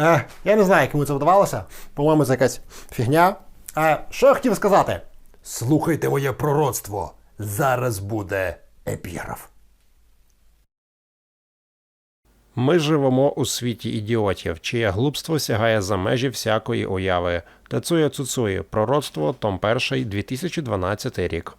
Е, я не знаю, як йому це вдавалося. По-моєму, це якась фігня. Що я хотів сказати? Слухайте моє пророцтво. Зараз буде епіграф. Ми живемо у світі ідіотів, чиє глупство сягає за межі всякої уяви. Тецує Цуцуї. Пророцтво, том 1, 2012 рік.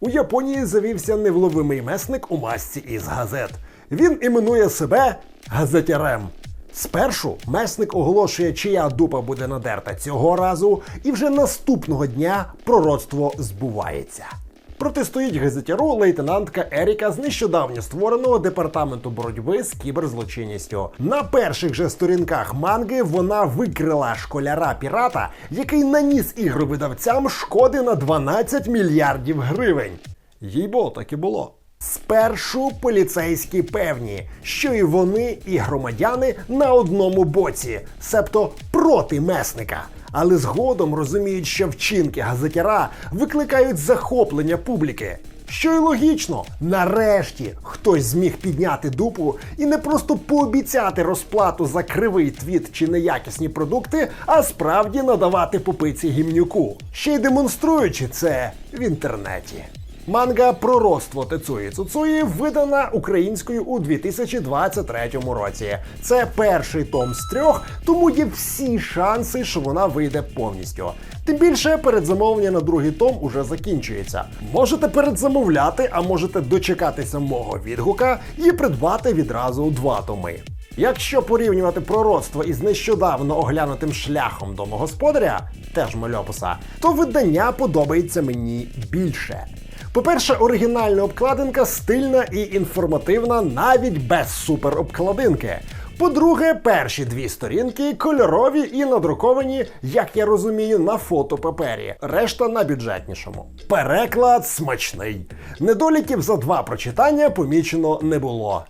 У Японії завівся невловимий месник у масці із газет. Він іменує себе газетярем. Спершу месник оголошує, чия дупа буде надерта цього разу, і вже наступного дня пророцтво збувається. Протистоїть газетяру лейтенантка Еріка з нещодавньо створеного департаменту боротьби з кіберзлочинністю. На перших же сторінках манги вона викрила школяра пірата, який наніс ігровидавцям шкоди на 12 мільярдів гривень. Їй бо так і було. Спершу поліцейські певні, що і вони, і громадяни на одному боці, себто проти месника. Але згодом розуміють, що вчинки газетяра викликають захоплення публіки. Що й логічно, нарешті хтось зміг підняти дупу і не просто пообіцяти розплату за кривий твіт чи неякісні продукти, а справді надавати попиці гімнюку, ще й демонструючи це в інтернеті. Манга Пророцтво Тецуї Цуцуї видана українською у 2023 році. Це перший том з трьох, тому є всі шанси, що вона вийде повністю. Тим більше передзамовлення на другий том уже закінчується. Можете передзамовляти, а можете дочекатися мого відгука і придбати відразу два томи. Якщо порівнювати пророцтво із нещодавно оглянутим шляхом домогосподаря, теж мальопуса, то видання подобається мені більше. По-перше, оригінальна обкладинка стильна і інформативна навіть без суперобкладинки. По-друге, перші дві сторінки кольорові і надруковані, як я розумію, на фотопапері, решта на бюджетнішому. Переклад смачний. Недоліків за два прочитання помічено не було.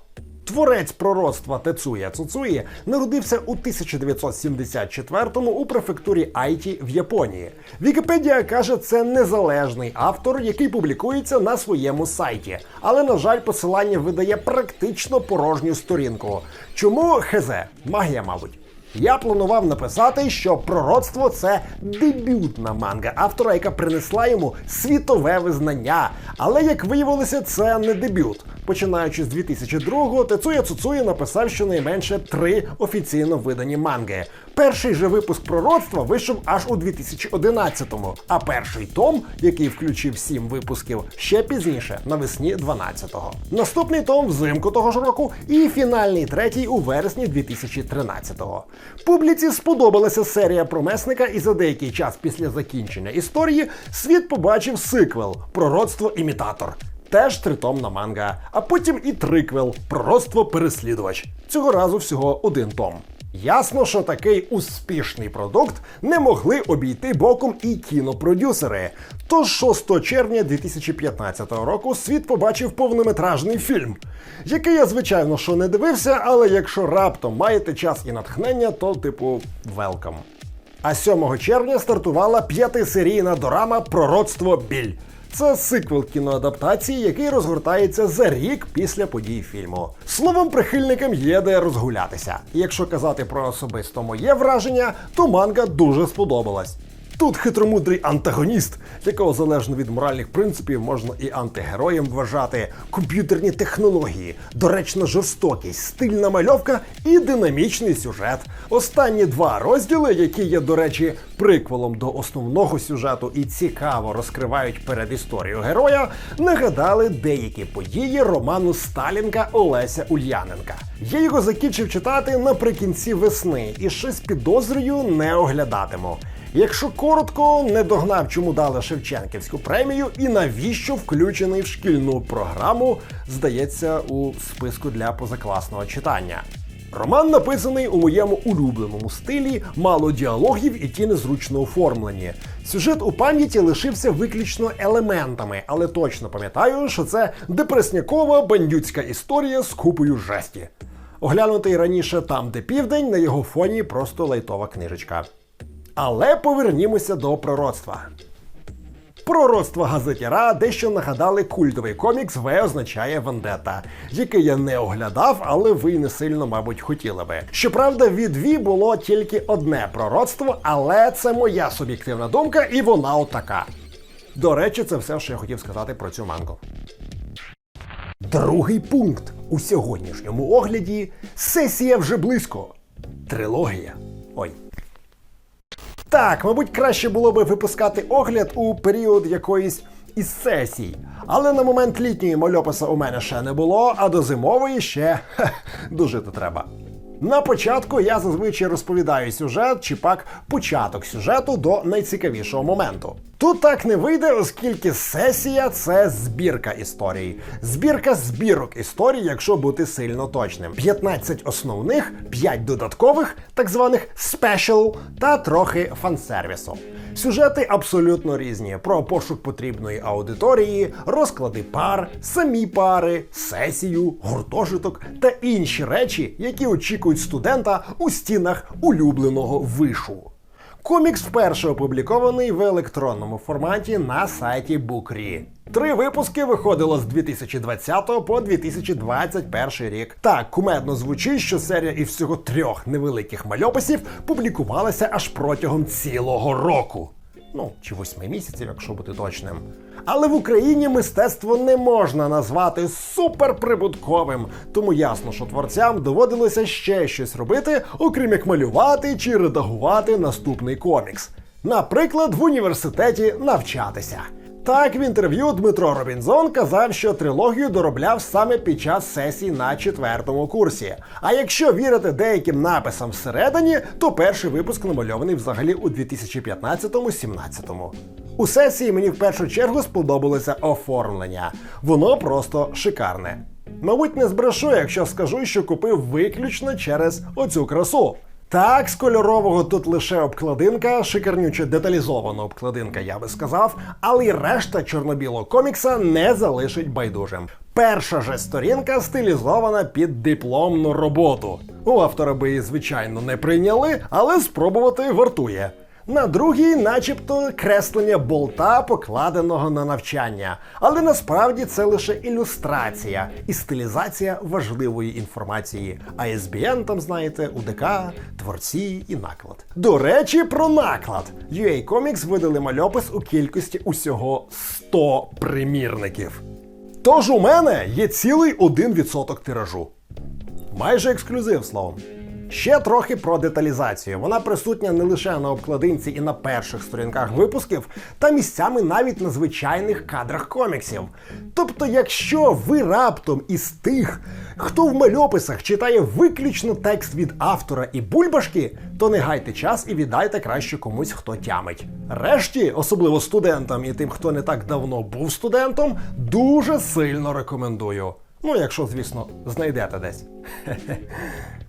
Творець пророцтва Тецуя Цуцуї народився у 1974-му у префектурі Айті в Японії. Вікіпедія каже, це незалежний автор, який публікується на своєму сайті. Але, на жаль, посилання видає практично порожню сторінку. Чому хезе? Магія, мабуть. Я планував написати, що пророцтво це дебютна манга автора, яка принесла йому світове визнання. Але як виявилося, це не дебют. Починаючи з 2002-го, Тецуя Цуцуї написав щонайменше три офіційно видані манги. Перший же випуск пророцтва вийшов аж у 2011-му, а перший том, який включив сім випусків, ще пізніше, навесні 12-го. Наступний том взимку того ж року, і фінальний третій у вересні 2013-го. Публіці сподобалася серія про месника, і за деякий час після закінчення історії світ побачив сиквел Пророцтво імітатор. Теж тритомна манга, а потім і триквел Пророцтво переслідувач. Цього разу всього один том. Ясно, що такий успішний продукт не могли обійти боком і кінопродюсери. Тож 6 червня 2015 року світ побачив повнометражний фільм, який я, звичайно, що не дивився, але якщо раптом маєте час і натхнення, то типу велкам. А 7 червня стартувала п'ятисерійна дорама Пророцтво біль. Це сиквел кіноадаптації, який розгортається за рік після подій фільму. Словом, прихильникам є де розгулятися. Якщо казати про особисто моє враження, то манга дуже сподобалась. Тут хитромудрий антагоніст, якого залежно від моральних принципів можна і антигероєм вважати, комп'ютерні технології, доречна жорстокість, стильна мальовка і динамічний сюжет. Останні два розділи, які є, до речі, приквелом до основного сюжету і цікаво розкривають передісторію героя, нагадали деякі події роману Сталінка Олеся Ульяненка. Я його закінчив читати наприкінці весни і щось підозрюю не оглядатиму. Якщо коротко, не догнав, чому дали Шевченківську премію і навіщо включений в шкільну програму, здається, у списку для позакласного читання. Роман написаний у моєму улюбленому стилі, мало діалогів і ті незручно оформлені. Сюжет у пам'яті лишився виключно елементами, але точно пам'ятаю, що це депреснякова бандюцька історія з купою жесті. Оглянутий раніше там, де південь, на його фоні просто лайтова книжечка. Але повернімося до пророцтва. Пророцтва газетяра дещо нагадали культовий комікс В означає Вендета, який я не оглядав, але ви й не сильно, мабуть, хотіли би. Щоправда, від Ві було тільки одне пророцтво, але це моя суб'єктивна думка, і вона отака. До речі, це все, що я хотів сказати про цю мангу. Другий пункт у сьогоднішньому огляді сесія вже близько. Трилогія. Ой. Так, мабуть, краще було би випускати огляд у період якоїсь із сесій. Але на момент літньої мальописа у мене ще не було, а до зимової ще дуже то треба. На початку я зазвичай розповідаю сюжет чи пак початок сюжету до найцікавішого моменту. Тут так не вийде, оскільки сесія це збірка історій. Збірка збірок історій, якщо бути сильно точним. 15 основних, 5 додаткових, так званих спешл та трохи фансервісу. Сюжети абсолютно різні: про пошук потрібної аудиторії, розклади пар, самі пари, сесію, гуртожиток та інші речі, які очікують студента у стінах улюбленого вишу. Комікс вперше опублікований в електронному форматі на сайті Bookri. Три випуски виходило з 2020 по 2021 рік. Так кумедно звучить, що серія із всього трьох невеликих мальописів публікувалася аж протягом цілого року. Ну, чи восьми місяців, якщо бути точним. Але в Україні мистецтво не можна назвати суперприбутковим, тому ясно, що творцям доводилося ще щось робити, окрім як малювати чи редагувати наступний комікс. Наприклад, в університеті навчатися. Так, в інтерв'ю Дмитро Робінзон казав, що трилогію доробляв саме під час сесій на четвертому курсі. А якщо вірити деяким написам всередині, то перший випуск намальований взагалі у 2015-17. У сесії мені в першу чергу сподобалося оформлення. Воно просто шикарне. Мабуть, не збрешу, якщо скажу, що купив виключно через оцю красу. Так, з кольорового тут лише обкладинка, шикарнюче деталізована обкладинка, я би сказав, але й решта чорно-білого комікса не залишить байдужим. Перша же сторінка стилізована під дипломну роботу. У автора би її, звичайно, не прийняли, але спробувати вартує. На другій, начебто, креслення болта, покладеного на навчання. Але насправді це лише ілюстрація і стилізація важливої інформації. А ISBN там, знаєте, УДК, творці і наклад. До речі, про наклад. UA Comics видали мальопис у кількості усього 100 примірників. Тож у мене є цілий 1% тиражу. Майже ексклюзив словом. Ще трохи про деталізацію. Вона присутня не лише на обкладинці і на перших сторінках випусків, та місцями навіть на звичайних кадрах коміксів. Тобто, якщо ви раптом із тих, хто в мальописах читає виключно текст від автора і бульбашки, то не гайте час і віддайте краще комусь, хто тямить. Решті, особливо студентам і тим, хто не так давно був студентом, дуже сильно рекомендую. Ну, якщо, звісно, знайдете десь.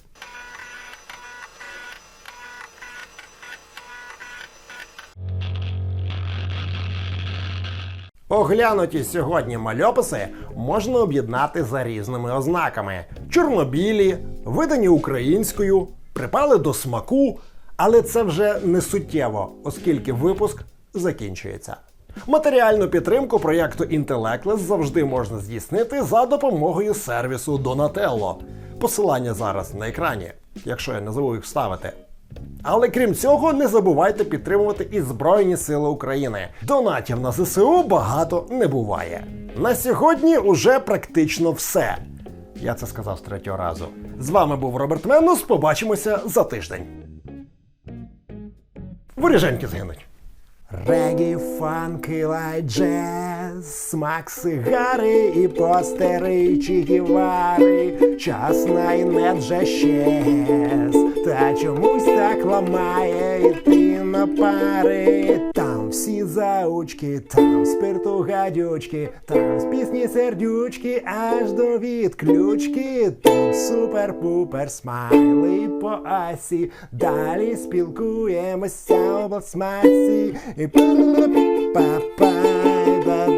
Оглянуті сьогодні мальописи можна об'єднати за різними ознаками: чорнобілі, видані українською, припали до смаку, але це вже не суттєво, оскільки випуск закінчується. Матеріальну підтримку проєкту Intellectless завжди можна здійснити за допомогою сервісу Donatello. Посилання зараз на екрані, якщо я не забув їх вставити. Але крім цього, не забувайте підтримувати і Збройні Сили України. Донатів на ЗСУ багато не буває. На сьогодні уже практично все. Я це сказав з третього разу. З вами був Роберт Менус. Побачимося за тиждень. Воріженьки згинуть. Регі, фанки, лайт, джез, смак сигари і постери чи гівари, час найнет вже щез, та чомусь так ламає йти на пари. Там всі заучки, там спирту гадючки, там з пісні сердючки, аж до відключки. Тут супер-пупер смайли по асі. Далі спілкуємося обласмаці. І па-па-па.